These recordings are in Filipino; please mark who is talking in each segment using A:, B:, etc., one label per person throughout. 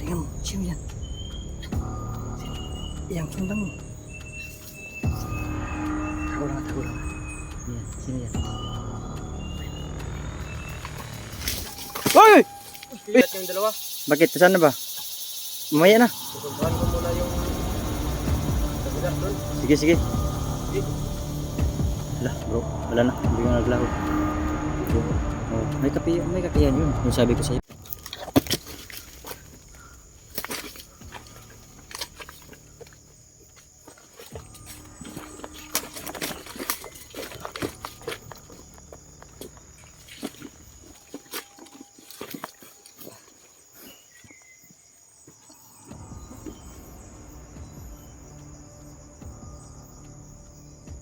A: Tingnan mo, sino yan? Yang sundang mo. Tago lang, tago lang. Yan, sino yan? Hoy!
B: Pilat yung dalawa.
A: Bakit? Saan na ba? Mamaya na.
B: Susunduhan ko muna yung kabila doon.
A: Sige, sige. Wala, bro. Wala na. Hindi ko naglaho. Oh, may kape, may kape yan yun. Yung sabi ko sa'yo.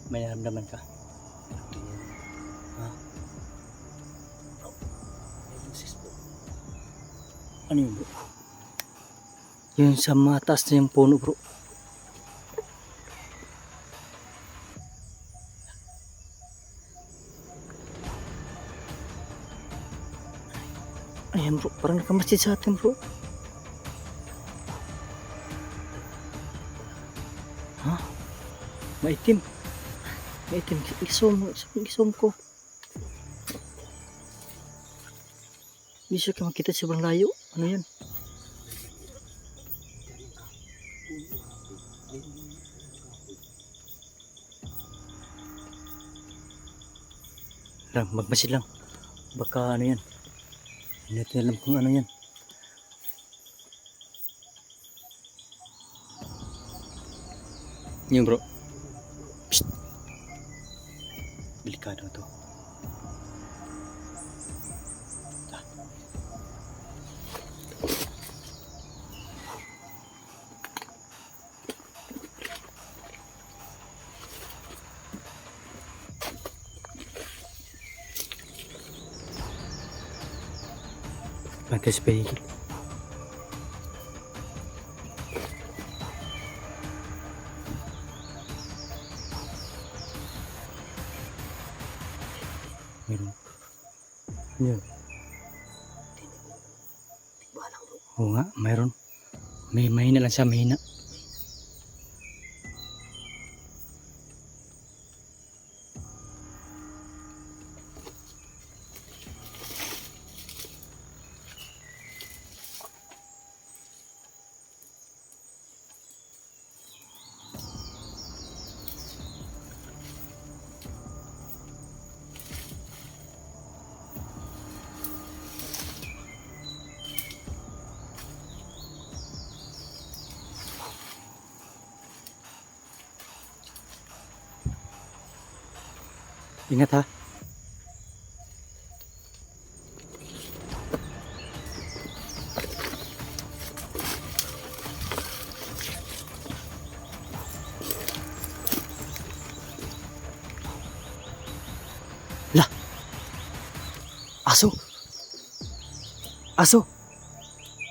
A: May naramdaman ka. Ano yun bro? Yun sa matas na yung puno bro. Ayan bro, parang nakamasid sa atin bro. Ha? Maitim. Maitim. Isom, isom ko. Hindi siya makita sobrang layo. Ano yan? Lang, magmasid lang. Baka ano yan. Hindi natin alam kung ano yan. Yung bro. kita ada tu. Pakai sepeda. Oo nga, mayroon. May mahina lang siya, mahina. Ingat ha. Lah. Aso. Aso.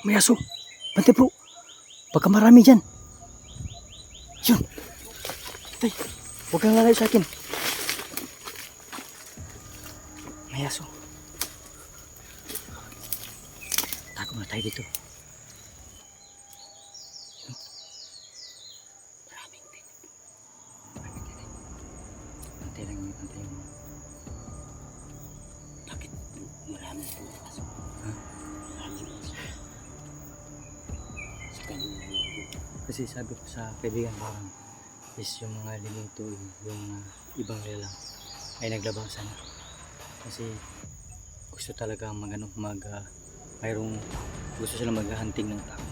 A: May aso. Bante bro. Baka marami dyan. Yun. Tay, huwag kang lalayo sa akin. May aso. Tago na tayo dito. Maraming din. Maraming din. Pantay lang yung mo. Bakit aso? Ha? Kasi sabi ko sa kaibigan parang is yung mga linito yung uh, ibang nilalang ay naglabasan na kasi gusto talaga mag ano, mag ah, mayroong gusto sila maghahunting ng tao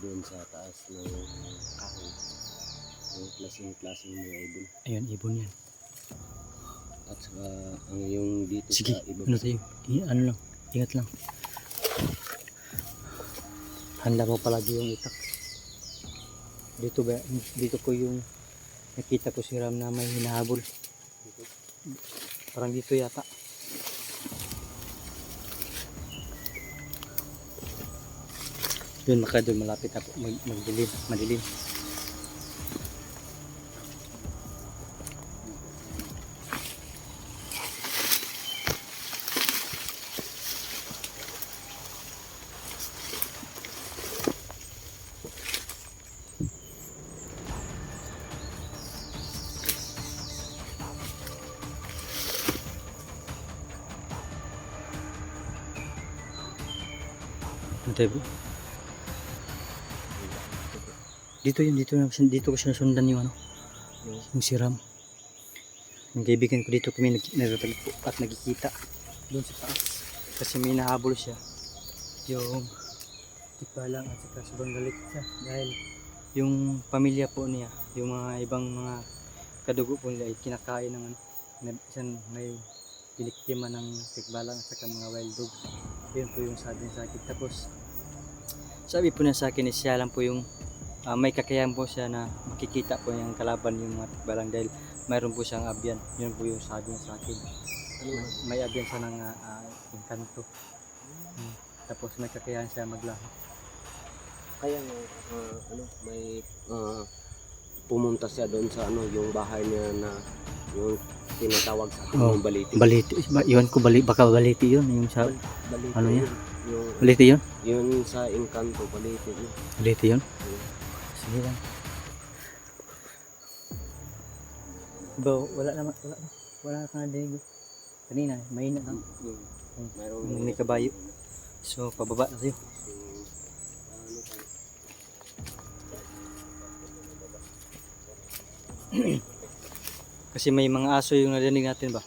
B: Doon sa taas ng kahoy. Yung klaseng-klaseng mga ibon.
A: ayun ibon yan
B: At saka ang yung dito
A: sige
B: sa iba.
A: ano tayo I- ano lang ingat lang handa mo palagi yung itak. Dito ba dito ko yung nakita ko si Ram na may hinahabol. Parang dito yata. Yun maka doon malapit na po mag, magdilim, madilim. Patay bro. Dito yun, dito, dito ko sinusundan yung ano,
B: Yung
A: siram. Yung kaibigan ko dito kami nag, nagtatagpo at nagkikita doon sa taas. Kasi may nahabol siya. Yung tipalang at saka sobrang galit siya dahil yung pamilya po niya, yung mga ibang mga kadugo po nila ay kinakain ng isang may piniktima ng tikbalang at saka mga wild dog. Yun po yung sabi sa akin. Tapos sabi po niya sa akin siya lang po yung ah, may kakayahan po siya na makikita po yung kalaban yung mga tikbalang dahil mayroon po siyang abyan. Yun po yung sabi niya sa akin. May, may abyan siya ng uh, inkanto. Hmm. Tapos may kakayahan siya maglaho.
B: kaya ah, ano, may ah, pumunta siya doon sa ano, yung bahay niya na yung tinatawag sa akin
A: Oh,
B: yung baliti.
A: Baliti. Ba, yun ko bali, baka baliti yun. Yung sa,
B: baliti
A: ano niya?
B: yun. Yung,
A: baliti yun?
B: yun sa Encanto, baliti yun.
A: Baliti yun? Sige lang. Bro, wala naman, wala na. Wala ka na dinig. Kanina, mahina lang.
B: Yung,
A: Yung,
B: mayroong
A: yung may kabayo. So, pababa na tayo.
B: tayo,
A: Kasi may mga aso yung narinig natin ba?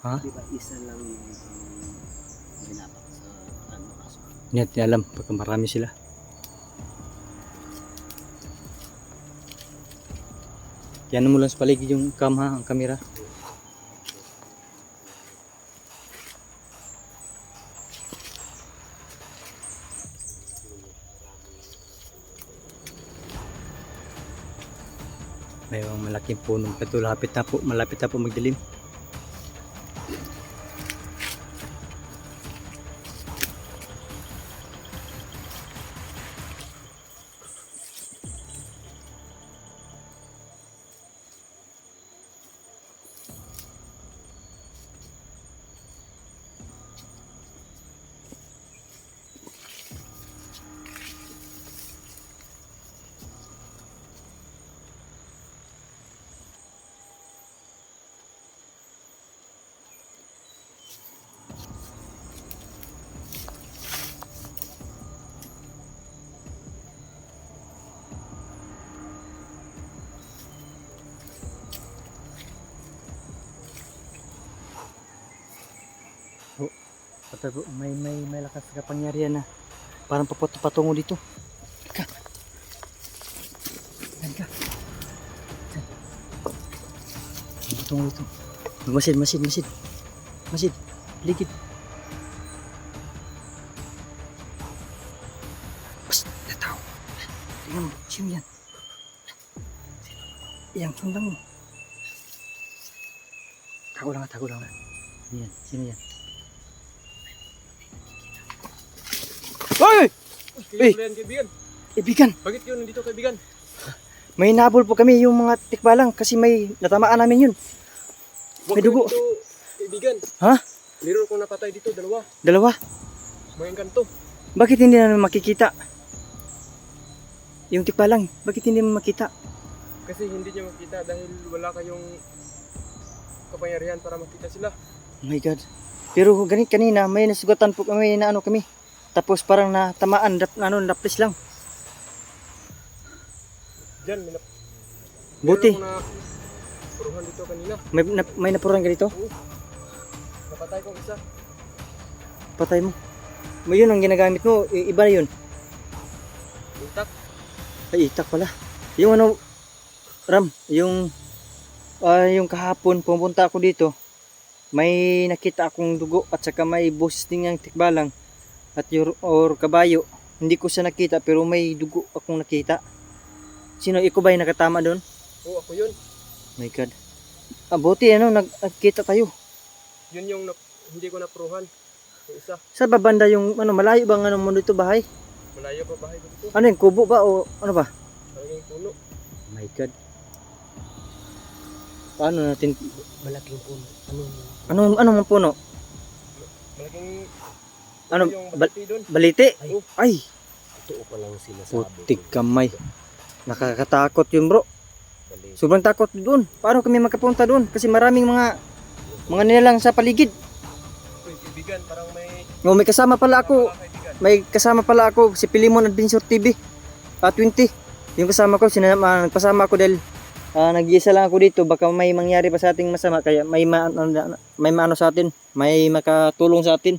A: Ha?
B: Di ba isa lang yung um, ginapak sa ano aso?
A: Hindi natin alam marami sila. Yan mo lang sa paligid yung cam ha, ang kamera. May mga malaking punong ito. Lapit na po, malapit na po magdilim. Po, may, may, may lakas na kapangyarihan na parang paputo patungo dito. Ka. Yan ka. Yan. Patungo dito. Masid, masid, masid. Masid. Ligid. Bas, tao. Tingnan mo, sino yan? Sundan mo. Tago lang, tago lang. Yan, sino yan? Hoy! Eh!
C: Kaibigan, kaibigan.
A: Ibigan,
C: Bakit yun nandito kaibigan?
A: may nabol po kami yung mga tikbalang kasi may natamaan namin yun.
C: Huwag
A: May dugo.
C: kayo Dito, kaibigan.
A: Ha?
C: Meron kong napatay dito, dalawa.
A: Dalawa.
C: Mga kanto.
A: Bakit hindi namin makikita? Yung tikbalang, bakit hindi mo makita?
C: Kasi hindi niya makita dahil wala kayong kapangyarihan para makita sila.
A: Oh my God. Pero ganit kanina, may nasugatan po kami na ano kami. Tapos parang natamaan, dap, ano, naplis lang.
C: Diyan, may, nap
A: Buti,
C: na puruhan dito kanina.
A: may, na, may napuran ka dito.
C: Oo. Napatay kong isa.
A: Patay mo. May yun ang ginagamit mo, i- iba na yun.
C: Utak.
A: Ay, itak pala. Yung ano, Ram, yung, ah, yung kahapon, pumunta ako dito, may nakita akong dugo at saka may boses din ng tikbalang at your, or kabayo. Hindi ko siya nakita pero may dugo akong nakita. Sino, ikaw ba yung nakatama doon?
C: Oo, ako yun.
A: My God. Ah, buti ano, nag, nagkita tayo.
C: Yun yung nap- hindi ko napuruhan. Yung isa.
A: Sa babanda yung, ano, malayo bang ano mo dito bahay?
C: Malayo pa bahay dito.
A: Ano yung kubo ba o ano ba?
C: Malaking puno.
A: My God. Paano natin,
B: Malaking puno. Ano?
A: ano, ano mang puno?
C: Malaking
A: Ano, bal-
C: baliti? Ay.
B: Totoo pa lang sila sa
A: putik kamay. Nakakatakot yun bro. Sobrang takot doon. Paano kami makapunta doon? Kasi maraming mga mga nilalang sa paligid.
C: kaibigan, parang may
A: Oh, may kasama pala ako. May kasama pala ako si Pilimon Adventure TV. Ah, 20. Yung kasama ko, sinama, nagpasama ako dahil ah, nag-iisa lang ako dito. Baka may mangyari pa sa ating masama. Kaya may, ma- ano- may maano sa atin. May makatulong sa atin.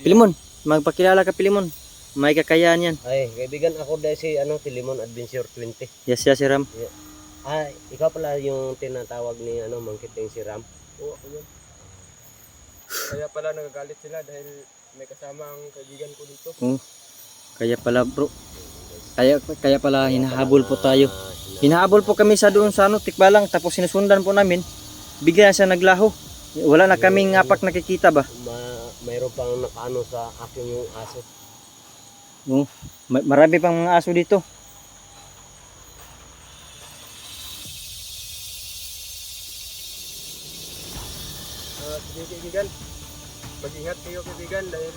A: Pilimon, magpakilala ka Pilimon. May kakayahan yan.
B: Ay, kaibigan ako dahil si ano, Tilimon Adventure 20.
A: Yes, yes, si Ram.
B: Ah, ikaw pala yung tinatawag ni ano, Mangkiting si Ram.
C: Oo, ako yun. Kaya pala nagagalit sila dahil may kasama ang kaibigan ko dito.
A: Kaya pala bro. Kaya, kaya pala hinahabol po tayo.
B: Ah, hina-
A: Hinahabol po kami sa doon sa ano, tikbalang. Tapos sinusundan po namin. Bigla siya naglaho. Wala na kaming apak nakikita ba?
B: Ma- mayroon pang nakaano sa akin yung aso.
A: Ma- Marami pang mga aso dito.
C: Ah, sige kaibigan, mag-ingat kayo kaibigan dahil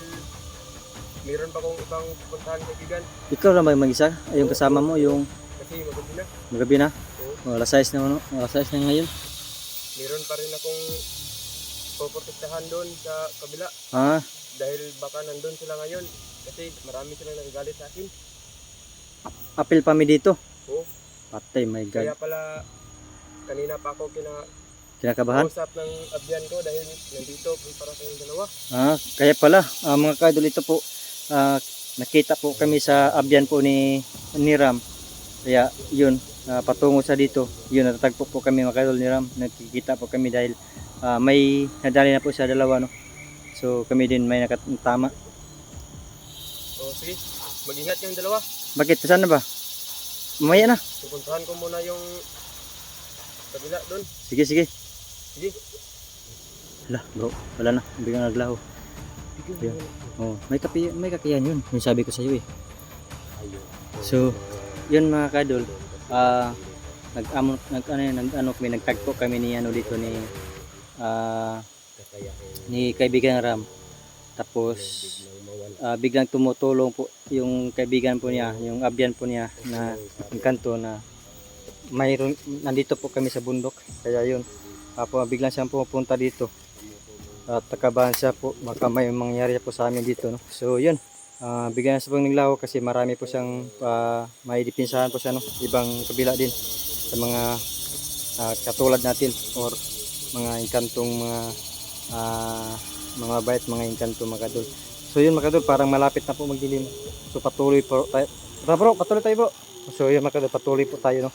C: meron pa kong ibang puntahan kaibigan
A: Ikaw lang ba yung mag-isa? Ay, yung kasama mo, yung
C: kasi magabi na.
A: magabi na?
C: Oo.
A: O, alas 6 na, ano? Alas 6 na ngayon.
C: Meron pa rin akong poprotektahan doon sa kabila
A: Ah,
C: dahil baka nandun sila ngayon kasi marami silang nagagalit sa akin.
A: apil pa mi dito.
C: Oo.
A: Patay, my
C: Kaya
A: God.
C: pala kanina pa ako kina
A: Kinakabahan?
C: usap ng abyan ko dahil nandito para sa yung dalawa.
A: Ah, kaya pala, ah, mga kadol, ito po, ah, nakita po kami sa abyan po ni, ni Ram. Kaya, yun, ah, patungo sa dito, yun, natatagpo po kami mga kadol ni Ram. Nakikita po kami dahil ah, may nadali na po sa dalawa, no? So, kami din may nakatama.
C: O sige, mag-ingat yung dalawa.
A: Bakit? Saan na ba? Mamaya na.
C: Pupuntahan ko muna yung kabila doon.
A: Sige, sige.
C: Sige.
A: Hala, bro, wala na. Biglang naglaho. Yeah. Oh, may kapi may kakayahan yun. Yung sabi ko sa iyo eh. So, Yun mga kadol, ah nag-amo nag ano nag ano kami nagtagpo kami ni ano dito ni
B: Kakayahin.
A: ni kaibigan Ram. Tapos ah, biglang tumutulong po yung kaibigan po niya, yung abyan po niya na ang kanto na mayroon nandito po kami sa bundok. Kaya yun, uh, biglang siyang pumunta dito. At nakabahan siya po, baka may mangyari po sa amin dito. No? So yun, ah, bigyan siya pong naglaho kasi marami po siyang ah, may dipinsahan po siya, no? ibang kabila din sa mga ah, katulad natin or mga inkantong mga ah, mga bait, mga inkanto mga kadol. So yun mga kadol, parang malapit na po magdilim. So patuloy po tayo. Bro, patuloy tayo bro. So yun mga kadol, patuloy po tayo no.